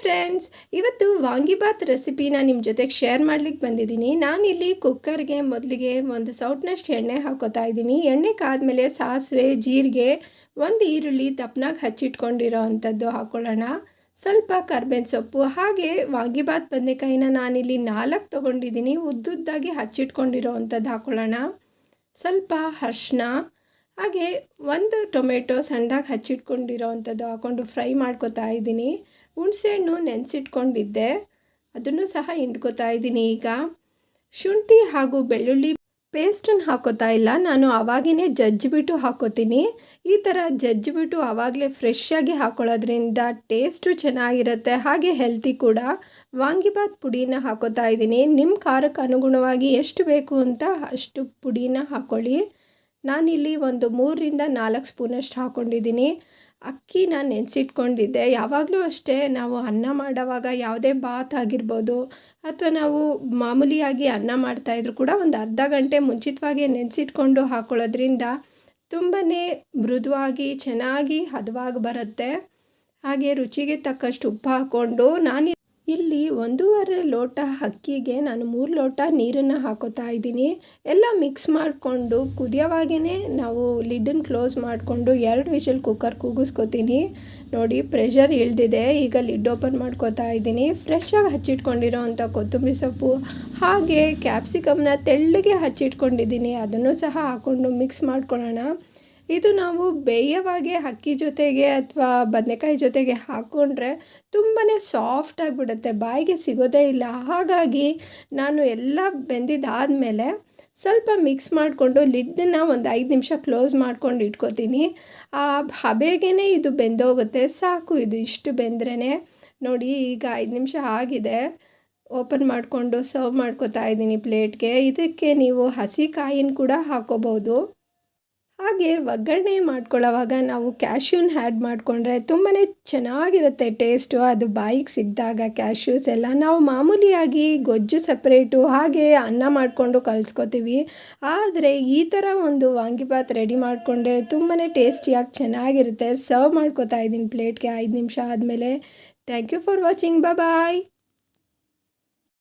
Friends ಇವತ್ತು ವಾಂಗಿಬಾತ್ ರೆಸಿಪಿನ ನಿಮ್ಮ ಜೊತೆಗೆ ಶೇರ್ ಮಾಡ್ಲಿಕ್ಕೆ ಬಂದಿದ್ದೀನಿ. ನಾನಿಲ್ಲಿ ಕುಕ್ಕರ್ಗೆ ಮೊದಲಿಗೆ ಒಂದು ಸೌಟ್ನಷ್ಟು ಎಣ್ಣೆ ಹಾಕೋತಾ ಇದ್ದೀನಿ. ಎಣ್ಣೆ ಕಾದ್ಮೇಲೆ ಸಾಸಿವೆ, ಜೀರಿಗೆ, ಒಂದು ಈರುಳ್ಳಿ ದಪ್ಪನಾಗಿ ಹಚ್ಚಿಟ್ಕೊಂಡಿರೋ ಅಂಥದ್ದು ಹಾಕ್ಕೊಳ್ಳೋಣ ಸ್ವಲ್ಪ ಕರ್ಬೇವಿನ ಸೊಪ್ಪು, ಹಾಗೆ ವಾಂಗಿಬಾತ್ ಬದನೆಕಾಯಿನ ನಾನಿಲ್ಲಿ ನಾಲ್ಕು ತೊಗೊಂಡಿದ್ದೀನಿ. ಉದ್ದುದ್ದಾಗಿ ಹಚ್ಚಿಟ್ಕೊಂಡಿರೋ ಅಂಥದ್ದು ಹಾಕೊಳ್ಳೋಣ. ಸ್ವಲ್ಪ ಅರ್ಶಿನ ಹಾಗೆ ಒಂದು ಟೊಮೆಟೊ ಸಣ್ಣದಾಗಿ ಹಚ್ಚಿಟ್ಕೊಂಡಿರೋ ಅಂಥದ್ದು ಹಾಕ್ಕೊಂಡು ಫ್ರೈ ಮಾಡ್ಕೊತಾ ಇದ್ದೀನಿ. ಹುಣಸೆಹಣ್ಣು ನೆನೆಸಿಟ್ಕೊಂಡಿದ್ದೆ. ಅದನ್ನು ಸಹ ಹಿಂಡ್ಕೋತಾ ಇದ್ದೀನಿ ಈಗ. ಶುಂಠಿ ಹಾಗೂ ಬೆಳ್ಳುಳ್ಳಿ ಪೇಸ್ಟನ್ನು ಹಾಕೋತಾ ಇಲ್ಲ. ನಾನು ಆವಾಗೇ ಜಜ್ಜಿಬಿಟ್ಟು ಹಾಕೋತೀನಿ. ಈ ಥರ ಜಜ್ಜಿಬಿಟ್ಟು ಆವಾಗಲೇ ಫ್ರೆಶ್ಶಾಗಿ ಹಾಕೊಳ್ಳೋದ್ರಿಂದ ಟೇಸ್ಟು ಚೆನ್ನಾಗಿರುತ್ತೆ. ಹಾಗೆ ಹೆಲ್ತಿ ಕೂಡ. ವಾಂಗಿಬಾತ್ ಪುಡಿನ ಹಾಕೋತಾ ಇದ್ದೀನಿ. ನಿಮ್ಮ ಖಾರಕ್ಕೆ ಅನುಗುಣವಾಗಿ ಎಷ್ಟು ಬೇಕು ಅಂತ ಅಷ್ಟು ಪುಡಿನ ಹಾಕ್ಕೊಳ್ಳಿ ನಾನಿಲ್ಲಿ ಒಂದು ಮೂರರಿಂದ ನಾಲ್ಕು ಸ್ಪೂನಷ್ಟು ಹಾಕ್ಕೊಂಡಿದ್ದೀನಿ ನಾನು ನೆನೆಸಿಟ್ಕೊಂಡಿದ್ದೆ. ಯಾವಾಗಲೂ ಅಷ್ಟೇ ನಾವು ಅನ್ನ ಮಾಡೋವಾಗ ಯಾವುದೇ ಬಾತ್ ಆಗಿರ್ಬೋದು ಅಥವಾ ನಾವು ಮಾಮೂಲಿಯಾಗಿ ಅನ್ನ ಮಾಡ್ತಾಯಿದ್ರು ಕೂಡ ಒಂದು ಅರ್ಧ ಗಂಟೆ ಮುಂಚಿತವಾಗಿ ನೆನೆಸಿಟ್ಕೊಂಡು ಹಾಕೊಳ್ಳೋದ್ರಿಂದ ತುಂಬಾ ಮೃದುವಾಗಿ ಚೆನ್ನಾಗಿ ಹದವಾಗಿ ಬರುತ್ತೆ. ಹಾಗೆ ರುಚಿಗೆ ತಕ್ಕಷ್ಟು ಉಪ್ಪು ಹಾಕ್ಕೊಂಡು ನಾನು ಇಲ್ಲಿ ಒಂದೂವರೆ ಲೋಟ ಅಕ್ಕಿಗೆ ನಾನು ಮೂರು ಲೋಟ ನೀರನ್ನು ಹಾಕೋತಾ ಇದ್ದೀನಿ. ಎಲ್ಲ ಮಿಕ್ಸ್ ಮಾಡಿಕೊಂಡು ಕುದಿಯೋವಾಗೇ ನಾವು ಲಿಡ್ಡನ್ನು ಕ್ಲೋಸ್ ಮಾಡಿಕೊಂಡು ಎರಡು ವಿಷಲ್ ಕುಕ್ಕರ್ ಕೂಗಿಸ್ಕೊತೀನಿ. ನೋಡಿ ಪ್ರೆಷರ್ ಇಳ್ದಿದೆ, ಈಗ ಲಿಡ್ ಓಪನ್ ಮಾಡ್ಕೋತಾ ಇದ್ದೀನಿ. ಫ್ರೆಶ್ಶಾಗಿ ಹಚ್ಚಿಟ್ಕೊಂಡಿರೋ ಅಂಥ ಕೊತ್ತಂಬರಿ ಸೊಪ್ಪು ಹಾಗೆ ಕ್ಯಾಪ್ಸಿಕಮ್ನ ತೆಳ್ಳಗೆ ಹಚ್ಚಿಟ್ಕೊಂಡಿದ್ದೀನಿ. ಅದನ್ನು ಸಹ ಹಾಕ್ಕೊಂಡು ಮಿಕ್ಸ್ ಮಾಡ್ಕೊಳ್ಳೋಣ. ಇದು ನಾವು ಬೇಯವಾಗೆ ಅಕ್ಕಿ ಜೊತೆಗೆ ಅಥವಾ ಬದನೆಕಾಯಿ ಜೊತೆಗೆ ಹಾಕ್ಕೊಂಡ್ರೆ ತುಂಬಾ ಸಾಫ್ಟ್ ಆಗಿಬಿಡುತ್ತೆ, ಬಾಯಿಗೆ ಸಿಗೋದೇ ಇಲ್ಲ. ಹಾಗಾಗಿ ನಾನು ಎಲ್ಲ ಬೆಂದಿದ್ದಾದಮೇಲೆ ಸ್ವಲ್ಪ ಮಿಕ್ಸ್ ಮಾಡಿಕೊಂಡು ಲಿಡ್ಡನ್ನ ಒಂದು ಐದು ನಿಮಿಷ ಕ್ಲೋಸ್ ಮಾಡ್ಕೊಂಡು ಇಟ್ಕೋತೀನಿ. ಆ ಹಬೆಗೇ ಇದು ಬೆಂದೋಗುತ್ತೆ, ಸಾಕು ಇದು ಇಷ್ಟು ಬೆಂದ್ರೇ ನೋಡಿ ಈಗ ಐದು ನಿಮಿಷ ಆಗಿದೆ. ಓಪನ್ ಮಾಡಿಕೊಂಡು ಸರ್ವ್ ಮಾಡ್ಕೋತಾ ಇದ್ದೀನಿ ಪ್ಲೇಟ್ಗೆ ಇದಕ್ಕೆ ನೀವು ಹಸಿ ಕಾಯಿನ ಕೂಡ ಹಾಕೋಬೋದು ಹಾಗೆ ಒಗ್ಗರಣೆ ಮಾಡ್ಕೊಳ್ಳೋವಾಗ ನಾವು ಕ್ಯಾಶ್ಯೂನ ಆ್ಯಡ್ ಮಾಡಿಕೊಂಡ್ರೆ ತುಂಬಾ ಚೆನ್ನಾಗಿರುತ್ತೆ ಟೇಸ್ಟು. ಅದು ಬಾಯಿಗೆ ಸಿಕ್ಕಿದಾಗ ಕ್ಯಾಶ್ಯೂಸ್ ಎಲ್ಲ. ನಾವು ಮಾಮೂಲಿಯಾಗಿ ಗೊಜ್ಜು ಸಪ್ರೇಟು ಹಾಗೆ ಅನ್ನ ಮಾಡಿಕೊಂಡು ಕಲ್ಸ್ಕೊತೀವಿ. ಆದರೆ ಈ ಥರ ಒಂದು ವಾಂಗಿಬಾತ್ ರೆಡಿ ಮಾಡಿಕೊಂಡ್ರೆ ತುಂಬಾ ಟೇಸ್ಟಿಯಾಗಿ ಚೆನ್ನಾಗಿರುತ್ತೆ. ಸರ್ವ್ ಮಾಡ್ಕೋತಾ ಇದ್ದೀನಿ ಪ್ಲೇಟ್ಗೆ ಐದು ನಿಮಿಷ ಆದಮೇಲೆ. Thank you for watching. Bye.